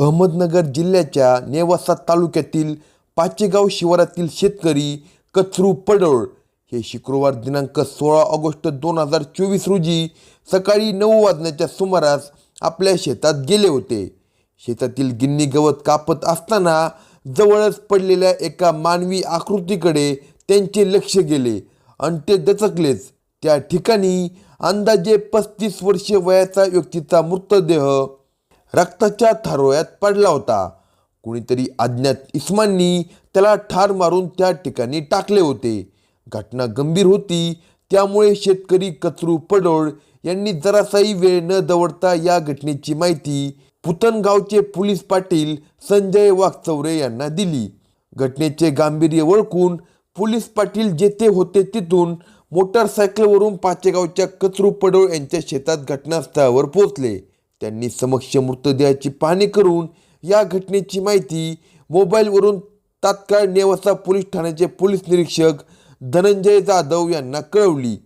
अहमदनगर जिल्ह्याच्या नेवासा तालुक्यातील पाचेगाव शिवारातील शेतकरी कचरू पडोळ हे शुक्रवार दिनांक सोळा ऑगस्ट दोन हजार चोवीस रोजी सकाळी नऊ वाजण्याच्या सुमारास आपल्या शेतात गेले होते. शेतातील गिन्नी गवत कापत असताना जवळच पडलेल्या एका मानवी आकृतीकडे त्यांचे लक्ष गेले आणि ते दचकलेच. त्या ठिकाणी अंदाजे पस्तीस वर्षे वयाचा व्यक्तीचा मृतदेह रक्ताच्या थारोळ्यात पडला होता. कुणीतरी अज्ञात इस्मांनी त्याला ठार मारून त्या ठिकाणी टाकले होते. घटना गंभीर होती. त्यामुळे शेतकरी कचरू पडोळ यांनी जरासाही वेळ न दवडता या घटनेची माहिती पुतनगावचे पोलीस पाटील संजय वाघचौरे यांना दिली. घटनेचे गांभीर्य ओळखून पोलीस पाटील जेथे होते तिथून मोटारसायकलवरून पाचेगावच्या कचरू पडोळ यांच्या शेतात घटनास्थळावर पोहोचले. त्यांनी समक्ष मृतदेहाची पाहणी करून या घटनेची माहिती मोबाईलवरून तात्काळ नेवासा पोलीस ठाण्याचे पोलीस निरीक्षक धनंजय जाधव यांना कळवली.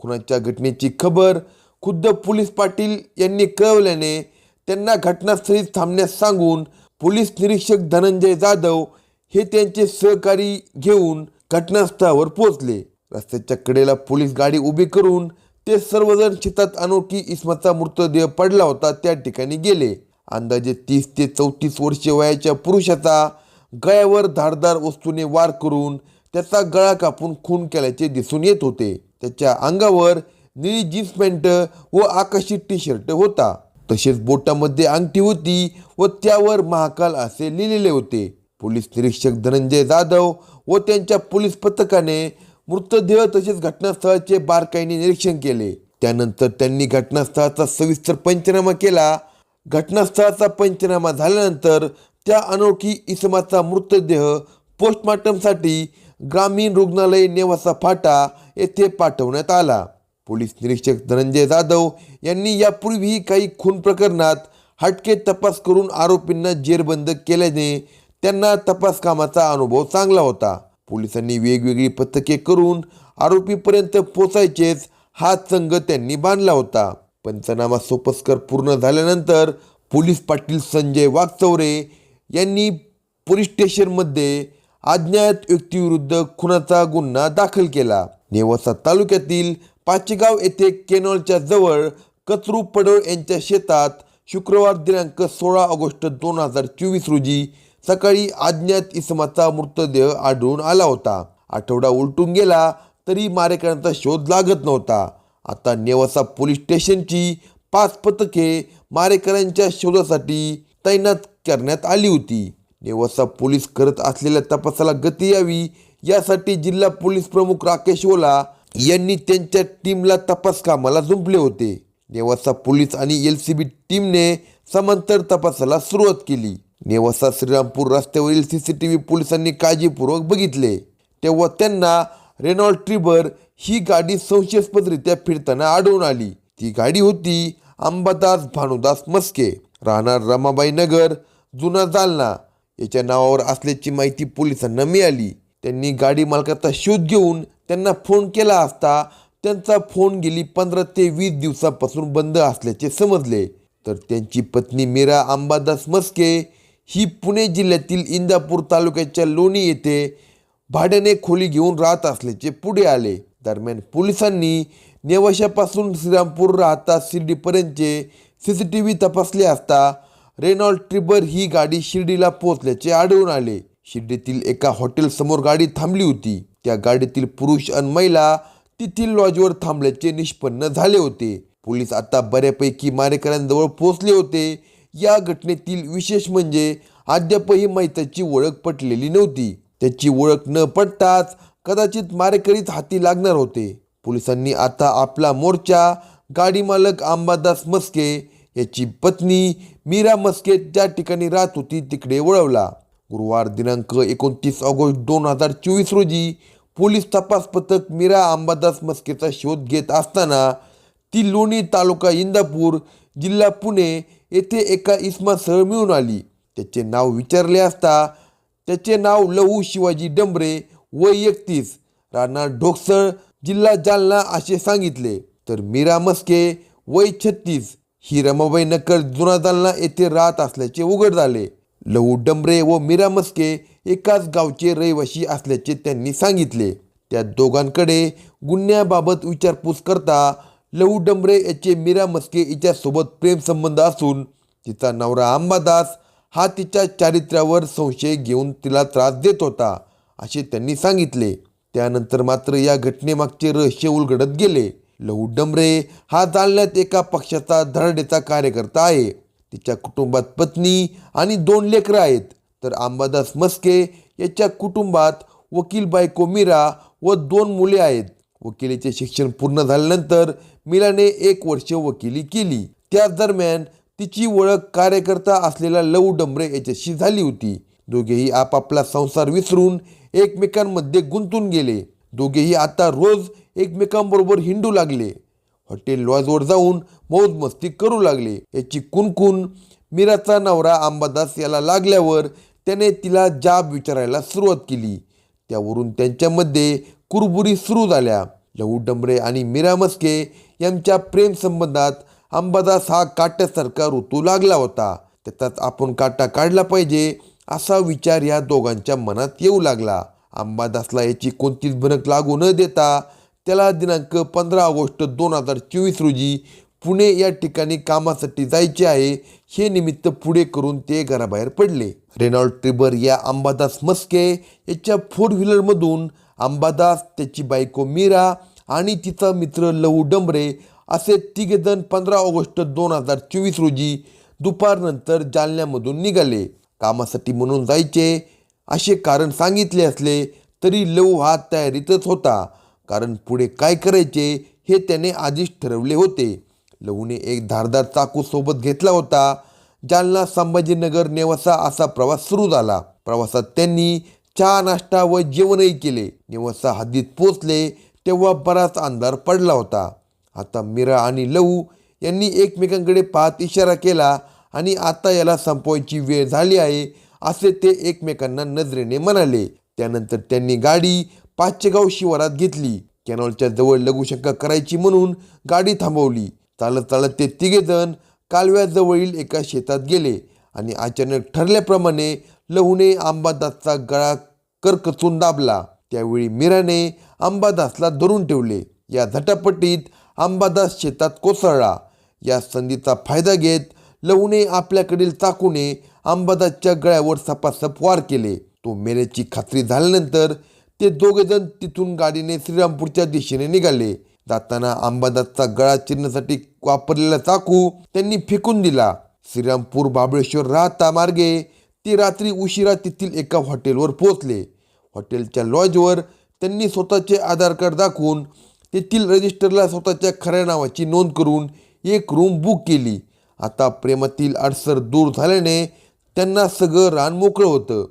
खुनाच्या घटनेची खबर खुद्द पोलीस पाटील यांनी कळवल्याने त्यांना घटनास्थळी थांबण्यास सांगून पोलीस निरीक्षक धनंजय जाधव हे त्यांचे सहकारी घेऊन घटनास्थळावर पोहोचले. रस्त्याच्या कडेला पोलीस गाडी उभी करून ते सर्वजण शेतात अनोखी इस्माचा मृतदेह पडला होता त्या ठिकाणी गेले. अंदाजे तीस ते चौतीस वर्षे वयाच्या पुरुषाचा गळ्यावर धारदार वस्तूने वार करून त्याचा गळा कापून खून केल्याचे दिसून येत होते. त्याच्या अंगावर निळी जीन्स पॅन्ट व आकाशी टी शर्ट होता. तसेच बोटामध्ये अंगठी होती व त्यावर महाकाल असे लिहिलेले होते. पोलीस निरीक्षक धनंजय जाधव व त्यांच्या पोलीस पथकाने मृतदेह तसेच घटनास्थळाचे बारकाईने निरीक्षण केले. त्यानंतर त्यांनी घटनास्थळाचा सविस्तर पंचनामा केला. घटनास्थळाचा पंचनामा झाल्यानंतर त्या अनोळखी इसमाचा मृतदेह पोस्टमॉर्टमसाठी ग्रामीण रुग्णालय नेवासा फाटा येथे पाठवण्यात आला. पोलीस निरीक्षक धनंजय जाधव यांनी यापूर्वीही काही खून प्रकरणात हटके तपास करून आरोपींना जेरबंद केल्याने त्यांना तपास कामाचा अनुभव चांगला होता. पोलिसांनी वेगवेगळी पथके करून आरोपीपर्यंत पोचायचेच हा संघ त्यांनी बांधला होता. पंचनामा सोपस्कर पूर्ण झाल्यानंतर पोलीस पाटील संजय वागचौरे यांनी पोलीस स्टेशनमध्ये अज्ञात व्यक्तीविरुद्ध खुनाचा गुन्हा दाखल केला. नेवासा तालुक्यातील पाचेगाव येथे केनॉलच्या जवळ कचरू पडोळ यांच्या शेतात शुक्रवार दिनांक सोळा ऑगस्ट दोन हजार चोवीस रोजी सकाळी अज्ञात इसमाचा मृतदेह आढळून आला होता. आठवडा उलटून गेला तरी मारेकऱ्यांचा शोध लागत नव्हता. आता नेवासा पोलीस स्टेशनची पाच पथके मारेकऱ्यांच्या शोधासाठी तैनात करण्यात आली होती. नेवासा पोलीस करत असलेल्या तपासाला गती यावी यासाठी जिल्हा पोलीस प्रमुख राकेश ओला यांनी त्यांच्या टीमला तपास कामाला जुंपले होते. नेवासा पोलीस आणि एल सी बी टीमने समांतर तपासाला सुरुवात केली. नेवासा श्रीरामपूर रस्त्यावरील सी सी टी व्ही पोलिसांनी काळजीपूर्वक बघितले. तेव्हा त्यांना रेनॉल्ड ट्रिबर ही गाडी संशयास्पदरित्या फिरताना आढळून आली. ती गाडी होती अंबादास भानुदास मस्के राहणार रमाबाई नगर जुना जालना. याच्या नावावर असल्याची माहिती पोलिसांना मिळाली. त्यांनी गाडी मालकाचा शोध घेऊन त्यांना फोन केला असता त्यांचा फोन गेली पंधरा ते वीस दिवसापासून बंद असल्याचे समजले. तर त्यांची पत्नी मीरा अंबादास मस्के ही पुणे जिल्ह्यातील इंदापूर तालुक्याच्या लोणी येथे भाड्याने खोली घेऊन राहत असल्याचे पुढे आले. दरम्यान पोलिसांनी नेवाशापासून श्रीरामपूर राहता शिर्डीपर्यंतचे सी सी टी व्ही तपासले असता रेनॉल्ड ट्रिबर ही गाडी शिर्डीला पोहोचल्याचे आढळून आले. शिर्डीतील एका हॉटेलसमोर गाडी थांबली होती. त्या गाडीतील पुरुष आणि महिला तेथील लॉजवर थांबल्याचे निष्पन्न झाले होते. पोलीस आता बऱ्यापैकी मारेकऱ्यांजवळ पोहोचले होते. या घटनेतील विशेष म्हणजे अद्यापही मैताची ओळख पटलेली नव्हती. त्याची ओळख न पटताच कदाचित मारेकरीच हाती लागणार होते. पोलिसांनी आता आपला मोर्चा गाडी मालक अंबादास मस्के याची पत्नी मीरा मस्के ज्या ठिकाणी राहत होती तिकडे वळवला. गुरुवार दिनांक एकोणतीस ऑगस्ट दोन हजार चोवीस रोजी पोलीस तपास पथक मीरा अंबादास मस्केचा शोध घेत असताना ती लोणी तालुका इंदापूर जिल्हा पुणे येथे एका इस्मासह मिळून आली. त्याचे नाव विचारले असता त्याचे नाव लहू शिवाजी डंबरे वय एकतीस. राणा ढोकसळ जिल्हा जालना असे सांगितले. तर मीरा मस्के वय छत्तीस. ही रमाबाई नकर जुना जालना येथे राहत असल्याचे उघड झाले. लहू डंबरे व मीरा मस्के एकाच गावचे रहिवाशी असल्याचे त्यांनी सांगितले. त्या दोघांकडे गुन्ह्याबाबत विचारपूस करता लहू डंबरे याचे मीरा मस्के हिच्यासोबत प्रेमसंबंध असून तिचा नवरा अंबादास हा तिच्या चारित्र्यावर संशय घेऊन तिला त्रास देत होता असे त्यांनी सांगितले. त्यानंतर मात्र या घटनेमागचे रहस्य उलगडत गेले. लहू डंबरे हा जालन्यात एका पक्षाचा धरडेचा कार्यकर्ता आहे. तिच्या कुटुंबात पत्नी आणि दोन लेकरं आहेत. तर अंबादास मस्के याच्या कुटुंबात वकील बायको मीरा व दोन मुले आहेत. वकिलीचे शिक्षण पूर्ण झाल्यानंतर मीराने एक वर्ष वकिली केली. त्याच दरम्यान तिची ओळख कार्यकर्ता असलेला लव डंबरे याच्याशी झाली होती. दोघेही आपापला संसार विसरून एकमेकांमध्ये गुंतून गेले. दोघेही आता रोज एकमेकांबरोबर हिंडू लागले. हॉटेल लॉजवर जाऊन मौज मस्ती करू लागले. याची कुणकुण मीराचा नवरा अंबादास याला लागल्यावर त्याने तिला जाब विचारायला सुरुवात केली. त्यावरून त्यांच्यामध्ये कुरबुरी सुरू झाल्या. लहू डंबरे आणि मीरा मस्के यांच्या प्रेमसंबंधात अंबादास हा काट्यासारखा ऋतू लागला होता. त्याचाच आपण काटा काढला पाहिजे असा विचार या दोघांच्या मनात येऊ लागला. अंबादासला याची कोणतीच भनक लागू न देता त्याला दिनांक पंधरा ऑगस्ट दोन हजार चोवीस रोजी पुणे या ठिकाणी कामासाठी जायचे आहे. हे निमित्त पुढे करून ते घराबाहेर पडले. रेनॉल्ड ट्रिबर या अंबादास मस्के याच्या फोर व्हीलरमधून अंबादास त्याची बायको मीरा आणि तिचा मित्र लहू डंबरे असे तिघेजण पंधरा ऑगस्ट दोन हजार चोवीस रोजी दुपारनंतर जालन्यामधून निघाले. कामासाठी म्हणून जायचे असे कारण सांगितले असले तरी लहू हा तयारीतच होता. कारण पुढे काय करायचे हे त्याने आधीच ठरवले होते. लहूने एक धारदार चाकू सोबत घेतला होता. जालना संभाजीनगर नेवासा असा प्रवास सुरू झाला. प्रवासात त्यांनी चहा नाश्ता व जेवणही केले. निवसा हद्दीत पोचले तेव्हा बराच अंधार पडला होता. आता मीरा आणि लहू यांनी एकमेकांकडे पाहत इशारा केला आणि आता याला संपवायची वेळ झाली आहे असे ते एकमेकांना नजरेने म्हणाले. त्यानंतर त्यांनी गाडी पाचेगाव शिवारात घेतली. कॅनॉलच्या जवळ लघुशंका करायची म्हणून गाडी थांबवली. चालत चालत ते तिघेजण कालव्याजवळील एका शेतात गेले आणि अचानक ठरल्याप्रमाणे लहूने आंबादासचा गळा करकचून दाबला त्यावेळी मीराने अंबादासला धरून ठेवले. या झटापटीत अंबादास शेतात कोसळला. या संधीचा फायदा घेत लवणे आपल्याकडील चाकूने अंबादासच्या गळ्यावर सपासप वार केले. तो मेल्याची खात्री झाल्यानंतर ते दोघेजण तिथून गाडीने श्रीरामपूरच्या दिशेने निघाले. जाताना अंबादासचा गळा चिरण्यासाठी वापरलेला चाकू त्यांनी फेकून दिला. श्रीरामपूर बाबळेश्वर राहता मार्गे ते रात्री उशिरा तेथील एका हॉटेलवर पोहोचले. हॉटेलच्या लॉजवर त्यांनी स्वतःचे आधार कार्ड दाखवून तेथील रजिस्टरला स्वतःच्या खऱ्या नावाची नोंद करून एक रूम बुक केली. आता प्रेमातील अडसर दूर झाल्याने त्यांना सगळं रान मोकळं होतं.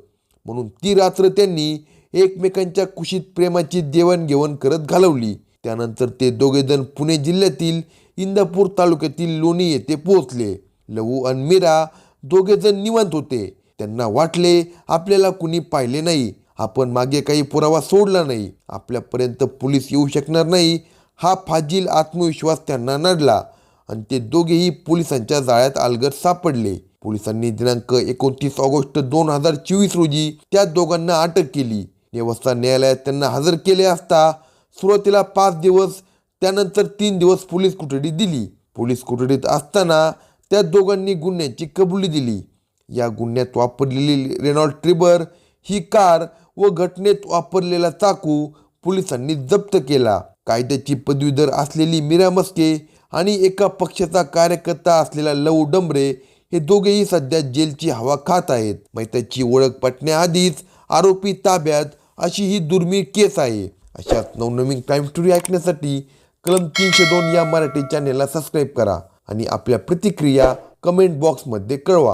म्हणून ती रात्र त्यांनी एकमेकांच्या कुशीत प्रेमाची देवाणघेवाण करत घालवली. त्यानंतर ते दोघेजण पुणे जिल्ह्यातील इंदापूर तालुक्यातील लोणी येथे पोहोचले. लवू आणि मीरा दोघेजण निवांत होते. त्यांना वाटले आपल्याला कुणी पाहिले नाही. आपण मागे काही पुरावा सोडला नाही. आपल्यापर्यंत पोलीस येऊ शकणार नाही. हा फाजील आत्मविश्वास त्यांना नडला आणि ते दोघेही पोलिसांच्या जाळ्यात अलगद सापडले. पोलिसांनी दिनांक एकोणतीस ऑगस्ट दोन हजार चोवीस रोजी त्या दोघांना अटक केली. नेवासा न्यायालयात त्यांना हजर केले असता सुरुवातीला पाच दिवस त्यानंतर तीन दिवस पोलीस कोठडी दिली. पोलीस कोठडीत असताना त्या दोघांनी गुन्ह्याची कबुली दिली. या गुन्ह्यात वापरलेली रेनॉल्ड ट्रिबर ही कार व घटनेत वापरलेला चाकू पोलिसांनी जप्त केला. कायद्याची पदवीधर असलेली मीरा मस्के आणि एका पक्षाचा कार्यकर्ता असलेला लव डंबरे हे दोघेही सध्या जेलची हवा खात आहेत. मैत्याची ओळख पटण्याआधीच आरोपी ताब्यात अशी ही दुर्मिळ केस आहे. अशाच नवनवीन क्राईम स्टोरी ऐकण्यासाठी कलम तीनशे दोन या मराठी चॅनेलला सबस्क्राईब करा आणि आपल्या प्रतिक्रिया कमेंट बॉक्समध्ये कळवा.